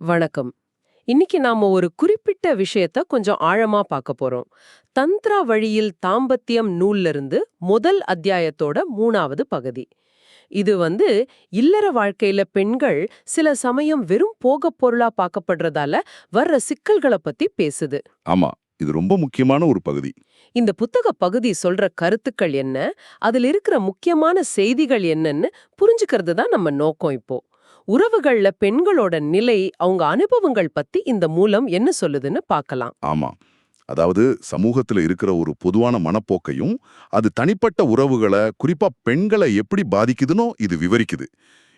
வணக்கம். இன்னைக்கு நாம ஒரு குறிப்பிட்ட விஷயத்த கொஞ்சம் ஆழமா பார்க்க போறோம். தந்த்ரா வழியில் தாம்பத்தியம் நூல்ல இருந்து முதல் அத்தியாயத்தோட மூணாவது பகுதி. இது வந்து இல்லற வாழ்க்கையில பெண்கள் சில சமயம் வெறும் போகப் பொருளா பார்க்கப்படுறதால வர்ற சிக்கல்களை பத்தி பேசுது. ஆமா இது ரொம்ப முக்கியமான ஒரு பகுதி. இந்த புத்தக பகுதி சொல்ற கருத்துக்கள் என்ன அதுல இருக்கிற முக்கியமான செய்திகள் என்னன்னு புரிஞ்சுக்கிறது தான் நம்ம நோக்கம் இப்போ. உறவுகள்ல பெண்களோட நிலை அவங்க அனுபவங்கள் பத்தி இந்த மூலம் என்ன சொல்லுதுன்னு பார்க்கலாம். ஆமா. அதாவது சமூகத்துல இருக்கிற ஒரு பொதுவான மனப்போக்கையும் அது தனிப்பட்ட உறவுகளை குறிப்பா பெண்களை எப்படி பாதிக்குதுன்னோ இது விவரிக்குது.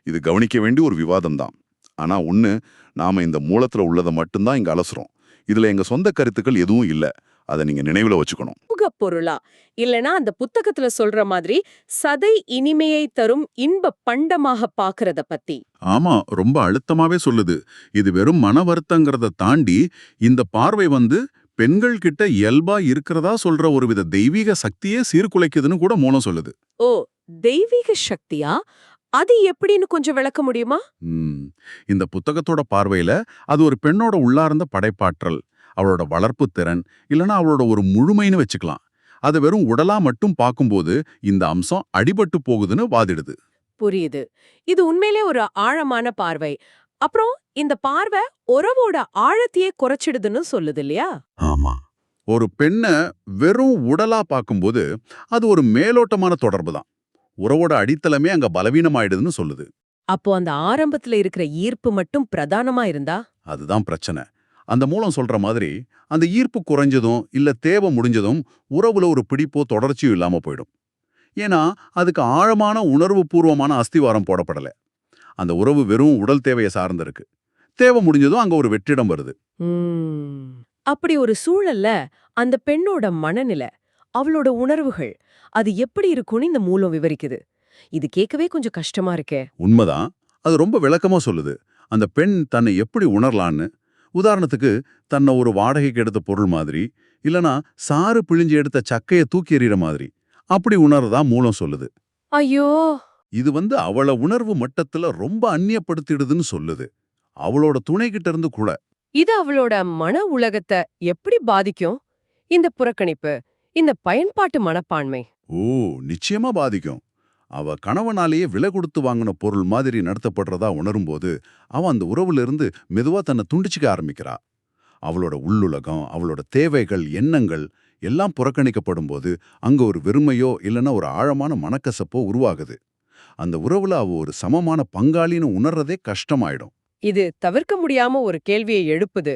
இது கவனிக்க வேண்டிய ஒரு விவாதம் தான் ஆனா ஒன்று நாம இந்த மூலத்துல உள்ளதை மட்டும்தான் இங்க அலசுறோம். இதுல எங்க சொந்த கருத்துக்கள் எதுவும் இல்லை. அதை நீங்க நினைவுல வச்சுக்கணும். பொருளா இல்லனா அந்த புத்தகத்துல சொல்ற மாதிரி சதை இனிமையை தரும் இன்ப பண்டமாக பாக்குறத பத்தி. ஆமா ரொம்ப அழுத்தமாவே சொல்லுது. இது வெறும் மன வருத்தங்கிறத தாண்டி இந்த பார்வை வந்து பெண்கள் கிட்ட இயல்பா இருக்கிறதா சொல்ற ஒருவித தெய்வீக சக்தியே சீர்குலைக்குதுன்னு கூட மூலம் சொல்லுது. ஓ தெய்வீக சக்தியா? அது எப்படின்னு கொஞ்சம் விளக்க முடியுமா? இந்த புத்தகத்தோட பார்வையில அது ஒரு பெண்ணோட உள்ளார்ந்த படைப்பாற்றல். அவளோட வளர்ப்பு திறன் இல்லனா அவளோட ஒரு முழுமைன்னு வச்சுக்கலாம். அதை வெறும் உடலா மட்டும் பார்க்கும்போது இந்த அம்சம் அடிபட்டு போகுதுன்னு வாதிடுது. புரியுது. இது உண்மையிலே ஒரு ஆழமான பார்வை. அப்புறம் இந்த பார்வை உறவோட ஆழத்தையே குறைச்சிடுதுன்னு சொல்லுது இல்லையா? ஆமா. ஒரு பெண்ணை வெறும் உடலா பார்க்கும்போது அது ஒரு மேலோட்டமான தொடர்பு தான் உறவோட அடித்தளமே அங்க பலவீனமாயிடுதுன்னு சொல்லுது. அப்போ அந்த ஆரம்பத்துல இருக்கிற ஈர்ப்பு மட்டும் பிரதானமா இருந்தா? அதுதான் பிரச்சனை. அந்த மூலம் சொல்ற மாதிரி அந்த ஈர்ப்பு குறைஞ்சதும் இல்ல தேவை முடிஞ்சதும் உறவுல ஒரு பிடிப்போ தொடர்ச்சியும் இல்லாம போயிடும். ஏன்னா அதுக்கு ஆழமான உணர்வு பூர்வமான அஸ்திவாரம் போடப்படல. அந்த உறவு வெறும் உடல் தேவையை சார்ந்திருக்கு. தேவை முடிஞ்சதும் அங்க ஒரு வெற்றிடம் வருது. அப்படி ஒரு சூழல்ல அந்த பெண்ணோட மனநிலை அவளோட உணர்வுகள் அது எப்படி இருக்கும்னு இந்த மூலம் விவரிக்குது? இது கேட்கவே கொஞ்சம் கஷ்டமா இருக்கே. உண்மைதான். அது ரொம்ப விளக்கமா சொல்லுது. அந்த பெண் தன்னை எப்படி உணரலான்னு உதாரணத்துக்கு தன்னை ஒரு வாடகைக்கு எடுத்த பொருள் மாதிரி இல்லனா சாறு பிழிஞ்சு எடுத்த சக்கையை தூக்கி எறிகிற மாதிரி. அப்படி உணர்றதா மூலம் சொல்லுது. ஐயோ! இது வந்து அவள உணர்வு மட்டத்துல ரொம்ப அந்நியப்படுத்திடுதுன்னு சொல்லுது. அவளோட துணை கிட்ட இருந்து கூட. இது அவளோட மன உலகத்தை எப்படி பாதிக்கும்? இந்த புறக்கணிப்பு இந்த பயன்பாட்டு மனப்பான்மை. ஓ நிச்சயமா பாதிக்கும். அவ கணவனாலேயே விலை கொடுத்து வாங்கின பொருள் மாதிரி நடத்தப்படுறதா உணரும்போது அவ அந்த உறவுல இருந்து மெதுவா தன்னை துண்டிச்சுக்க ஆரம்பிக்கிறா. அவளோட உள்ளுலகம் அவளோட தேவைகள் எண்ணங்கள் எல்லாம் புறக்கணிக்கப்படும் போது அங்க ஒரு வெறுமையோ இல்லைன்னா ஒரு ஆழமான மனக்கசப்போ உருவாகுது. அந்த உறவுல அவ ஒரு சமமான பங்காளின்னு உணர்றதே கஷ்டமாயிடும். இது தவிர்க்க முடியாம ஒரு கேள்வியை எழுப்புது.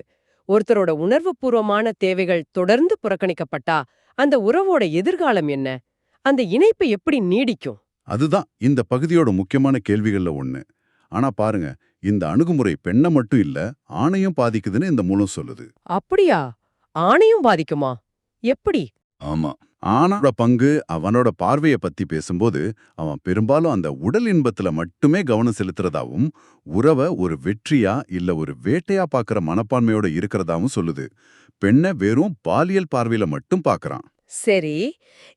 ஒருத்தரோட உணர்வுபூர்வமான தேவைகள் தொடர்ந்து புறக்கணிக்கப்பட்டா அந்த உறவோட எதிர்காலம் என்ன? அந்த இணைப்பு எப்படி நீடிக்கும்? அதுதான் இந்த பகுதியோட முக்கியமான கேள்விகள்ல ஒண்ணு. ஆனா பாருங்க இந்த அணுகுமுறை பெண்ணை மட்டும் இல்ல ஆணையும் பாதிக்குதுன்னு இந்த மூலம் சொல்லுது. அப்படியா? ஆணையும் பாதிக்குமா? எப்படி? ஆமா. ஆணோட பங்கு அவனோட பார்வைய பத்தி பேசும்போது அவன் பெரும்பாலும் அந்த உடல் இன்பத்துல மட்டுமே கவனம் செலுத்துறதாவும் உறவை ஒரு வெற்றியா இல்ல ஒரு வேட்டையா பார்க்கற மனப்பான்மையோட இருக்கிறதாவும் சொல்லுது. பெண்ணை வெறும் பாலியல் பார்வையில மட்டும் பார்க்கறான் சரி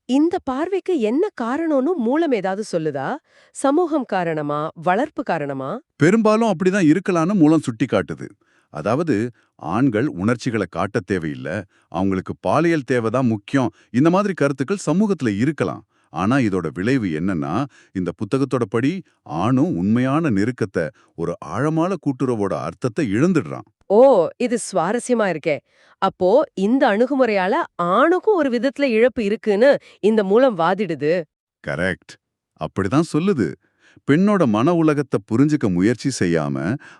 இந்த பார்வைக்கு என்ன காரணம்னு மூலம் ஏதாவது சொல்லுதா? சமூகம் காரணமா? வளர்ப்பு காரணமா? பெரும்பாலும் அப்படிதான் இருக்கலான்னு மூலம் சுட்டி காட்டுது. அதாவது ஆண்கள் உணர்ச்சிகளை காட்ட தேவையில்ல. அவங்களுக்கு பாலியல் தேவைதான் முக்கியம். இந்த மாதிரி கருத்துக்கள் சமூகத்துல இருக்கலாம். ஆனா இதோட விளைவு என்னன்னா இந்த புத்தகத்தோட படி ஆணும் உண்மையான நெருக்கத்தை ஒரு ஆழமான கூட்டுறவோட அர்த்தத்தை இழந்துடுறான். ஓ இது சுவாரஸ்யமா இருக்கே. அப்போ இந்த அணுகுமுறையால ஆணுக்கும் ஒரு விதத்துல இழப்பு இருக்குன்னு இந்த மூலம் வாதிடுது. கரெக்ட். அப்படிதான் சொல்லுது. பெண்ணோட மன உலகத்தை புரிஞ்சுக்க முயற்சி செய்யாம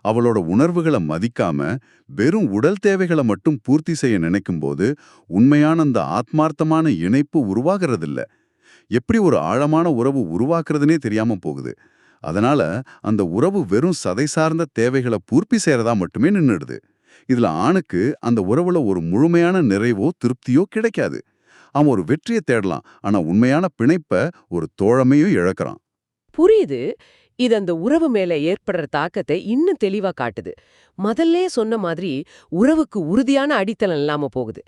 அவளோட உணர்வுகளை மதிக்காம வெறும் உடல் தேவைகளை மட்டும் பூர்த்தி செய்ய நினைக்கும்போது உண்மையான அந்த ஆத்மார்த்தமான இணைப்பு உருவாகிறதில்ல. எப்படி ஒரு ஆழமான உறவு உருவாக்குறதுனே தெரியாம போகுது. அதனால அந்த உறவு வெறும் சதை சார்ந்த தேவைகளை பூர்த்தி செய்யறதா மட்டுமே நின்னுடுது. இதுல ஆணுக்கு அந்த உறவுல ஒரு முழுமையான நிறைவோ திருப்தியோ கிடைக்காது. அவன் ஒரு வெற்றியை தேடலாம் ஆனா உண்மையான பிணைப்ப ஒரு தோழமையும் இழக்கிறான். புரியுது. இது அந்த உறவு மேல ஏற்படுற தாக்கத்தை இன்னும் தெளிவா காட்டுது. முதல்லே சொன்ன மாதிரி உறவுக்கு உறுதியான அடித்தளம் இல்லாம போகுது.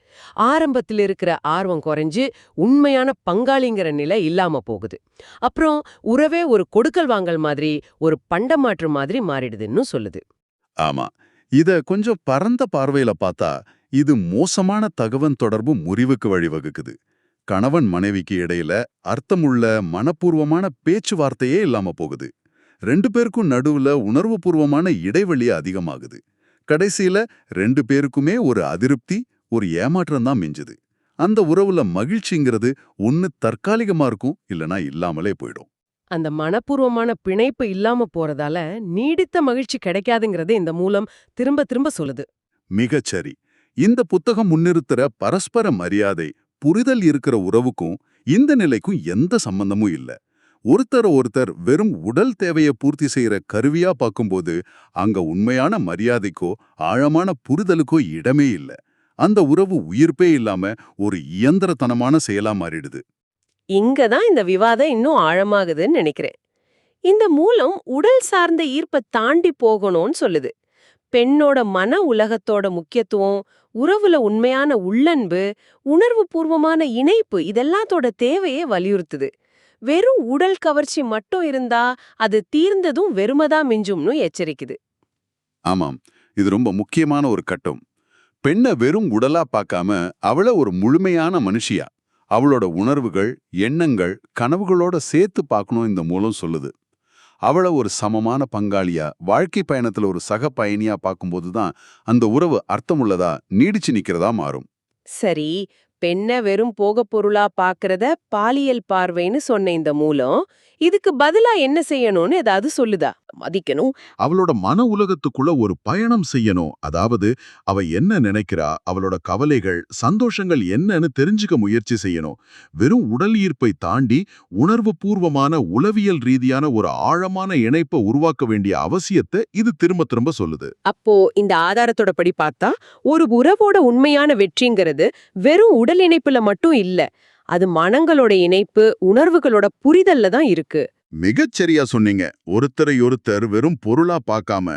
ஆரம்பத்தில் இருக்கிற ஆர்வம் குறைஞ்சு உண்மையான பங்காளிங்கிற நிலை இல்லாம போகுது. அப்புறம் உறவே ஒரு கொடுக்கல் வாங்கல் மாதிரி ஒரு பண்டமாற்று மாதிரி மாறிடுதுன்னு சொல்லுது. ஆமா. இத கொஞ்சம் பரந்த பார்வையில பார்த்தா இது மோசமான தகவல் தொடர்பு முறிவுக்கு வழிவகுக்குது. கணவன் மனைவிக்கு இடையில அர்த்தமுள்ள மனப்பூர்வமான பேச்சுவார்த்தையே இல்லாம போகுது. ரெண்டு பேருக்கும் நடுவுல உணர்வுபூர்வமான இடைவெளி அதிகமாகுது. கடைசியில ரெண்டு பேருக்குமே ஒரு அதிருப்தி ஒரு ஏமாற்றம் தான் மிஞ்சுது. அந்த உறவுல மகிழ்ச்சிங்கிறது ஒன்னு தற்காலிகமா இருக்கும் இல்லனா இல்லாமலே போயிடும். அந்த மனப்பூர்வமான பிணைப்பு இல்லாம போறதால நீடித்த மகிழ்ச்சி கிடைக்காதுங்கிறது இந்த மூலம் திரும்ப திரும்ப சொல்லுது. மிகச்சரி இந்த புத்தகம் முன்னிறுத்துற பரஸ்பர மரியாதை புரிதல் இருக்கிற உறவுக்கும் இந்த நிலைக்கும் எந்த சம்பந்தமும் இல்ல. ஒருத்தர் ஒருத்தர் வெறும் உடல் தேவையை பூர்த்தி செய்யற கருவியா பார்க்கும்போது அங்க உண்மையான மரியாதைக்கோ ஆழமான புரிதலுக்கோ இடமே இல்ல. அந்த உறவு உயிர்ப்பே இல்லாம ஒரு இயந்திரத்தனமான செயலா மாறிடுது. இங்க தான் இந்த விவாதம் இன்னும் ஆழமாகுதுன்னு நினைக்கிறேன். இந்த மூலம் உடல் சார்ந்த ஈர்ப்பை தாண்டி போகணும்னு சொல்லுது. பெண்ணோட மன உலகத்தோட முக்கியத்துவம் உறவுல உண்மையான உள்ளன்பு உணர்வு பூர்வமான இணைப்பு இதெல்லாத்தோட தேவையை வலியுறுத்துது. வெறும் உடல் கவர்ச்சி மட்டும் இருந்தா அது தீர்ந்ததும் வெறுமதா மிஞ்சும்னு எச்சரிக்குது. ஆமாம் இது ரொம்ப முக்கியமான ஒரு கட்டம். பெண்ணை வெறும் உடலா பார்க்காம அவளை ஒரு முழுமையான மனுஷியா? அவளோட உணர்வுகள் எண்ணங்கள் கனவுகளோட சேர்த்து பார்க்கணும் இந்த மூலம் சொல்லுது. அவளை ஒரு சமமான பங்காளியா வாழ்க்கை பயணத்துல ஒரு சக பயணியா பார்க்கும்போது தான் அந்த உறவு அர்த்தமுள்ளதா நீடிச்சு நிக்கிறதா மாறும். சரி பெண்ண வெறும் போகப் பொருளா பாக்குறத பாலியல் பார்வைன்னு சொன்ன இந்த மூலம் இதுக்கு பதிலா என்ன செய்யணும்னு ஏதாவது சொல்லுதா? மதிக்கணும். அவளோட மன உலகத்துக்குள்ள ஒரு பயணம் செய்யணும். அதாவது அவ என்ன நினைக்கிறா? அவளோட கவலைகள் சந்தோஷங்கள் என்னன்னு தெரிஞ்சுக்க முயற்சி செய்யணும். வெறும் உடல் ஈர்ப்பை தாண்டி உணர்வு பூர்வமான உளவியல் ரீதியான ஒரு ஆழமான இணைப்பை உருவாக்க வேண்டிய அவசியத்தை இது திரும்ப திரும்ப சொல்லுது. அப்போ இந்த ஆதாரத்தோட படி பார்த்தா ஒரு உறவோட உண்மையான வெற்றிங்கிறது வெறும் உடல் இணைப்புல மட்டும் இல்ல. அது மனங்களோட இணைப்பு உணர்வுகளோட புரிதல்ல தான் இருக்கு. மிகச் சரியா சொன்னீங்க. ஒருத்தரை ஒருத்தர் வெறும் பொருளா பார்க்காம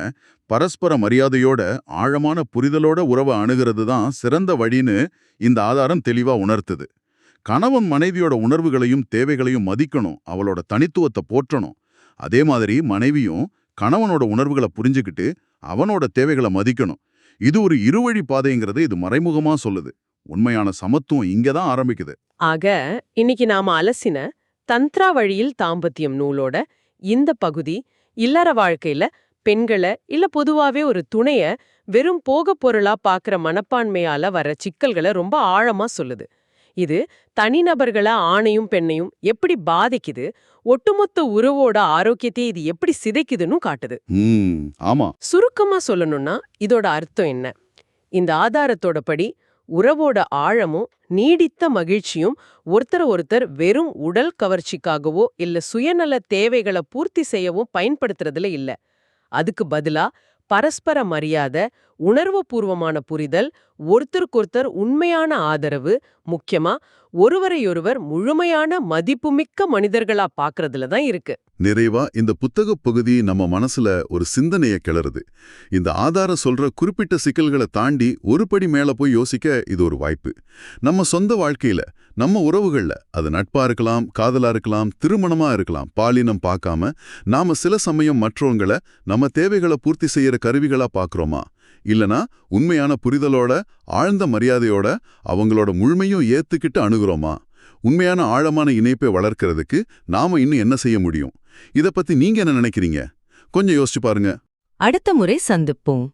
பரஸ்பர மரியாதையோட ஆழமான புரிதலோட உறவை அணுகிறது தான் சிறந்த வழின்னு இந்த ஆதாரம் தெளிவா உணர்த்துது. கணவன் மனைவியோட உணர்வுகளையும் தேவைகளையும் மதிக்கணும். அவளோட தனித்துவத்தை போற்றணும். அதே மாதிரி மனைவியும் கணவனோட உணர்வுகளை புரிஞ்சுக்கிட்டு அவனோட தேவைகளை மதிக்கணும். இது ஒரு இருவழி பாதைங்கிறத இது மறைமுகமா சொல்லுது. உண்மையான சமத்துவம் இங்க தான் ஆரம்பிக்குது. ஆக இன்னைக்கு நாம அலசின தந்த்ரா வழியில் தாம்பத்தியம் நூலோட இந்த பகுதி இல்லற வாழ்க்கையில பெண்களை இல்ல பொதுவாவே ஒரு துணைய வெறும் போகப் பொருளா பாக்குற மனப்பான்மையால வர சிக்கல்களை ரொம்ப ஆழமா சொல்லுது. இது தனிநபர்கள ஆணையும் பெண்ணையும் எப்படி பாதிக்குது ஒட்டுமொத்த உறவோட ஆரோக்கியத்தை இது எப்படி சிதைக்குதுன்னு காட்டுது. ஆமா. சுருக்கமா சொல்லணும்னா இதோட அர்த்தம் என்ன? இந்த ஆதாரத்தோட படி உறவோட ஆழமும் நீடித்த மகிழ்ச்சியும் ஒருத்தர் ஒருத்தர் வெறும் உடல் கவர்ச்சிக்காகவோ இல்ல சுயநல தேவைகளை பூர்த்தி செய்யவும் பயன்படுத்துறதுல இல்ல. அதுக்கு பதிலா பரஸ்பர மரியாதை உணர்வுபூர்வமான புரிதல் ஒருத்தருக்கொருத்தர் உண்மையான ஆதரவு முக்கியமா ஒருவரையொருவர் முழுமையான மதிப்புமிக்க மனிதர்களா பாக்குறதுல தான் இருக்கு. நிறைவா இந்த புத்தக பகுதி நம்ம மனசுல ஒரு சிந்தனைய கிளறுது. இந்த ஆதாரம் சொல்ற குறிப்பிட்ட சிக்கல்களை தாண்டி ஒரு படி மேல போய் யோசிக்க இது ஒரு வாய்ப்பு. நம்ம சொந்த வாழ்க்கையில நம்ம உறவுகள்ல அது நட்பா இருக்கலாம் காதலா இருக்கலாம் திருமணமா இருக்கலாம் பாலினம் பார்க்காம நாம சில சமயம் மற்றவங்கள நம்ம தேவைகளை பூர்த்தி செய்யற கருவிகளா பார்க்குறோமா? இல்லனா உண்மையான புரிதலோட ஆழ்ந்த மரியாதையோட அவங்களோட முழுமையும் ஏத்துக்கிட்டு அணுகிறோமா? உண்மையான ஆழமான இணைப்பை வளர்க்கறதுக்கு நாம இன்னும் என்ன செய்ய முடியும்? இத பத்தி நீங்க என்ன நினைக்கிறீங்க? கொஞ்சம் யோசிச்சு பாருங்க. அடுத்த முறை சந்திப்போம்.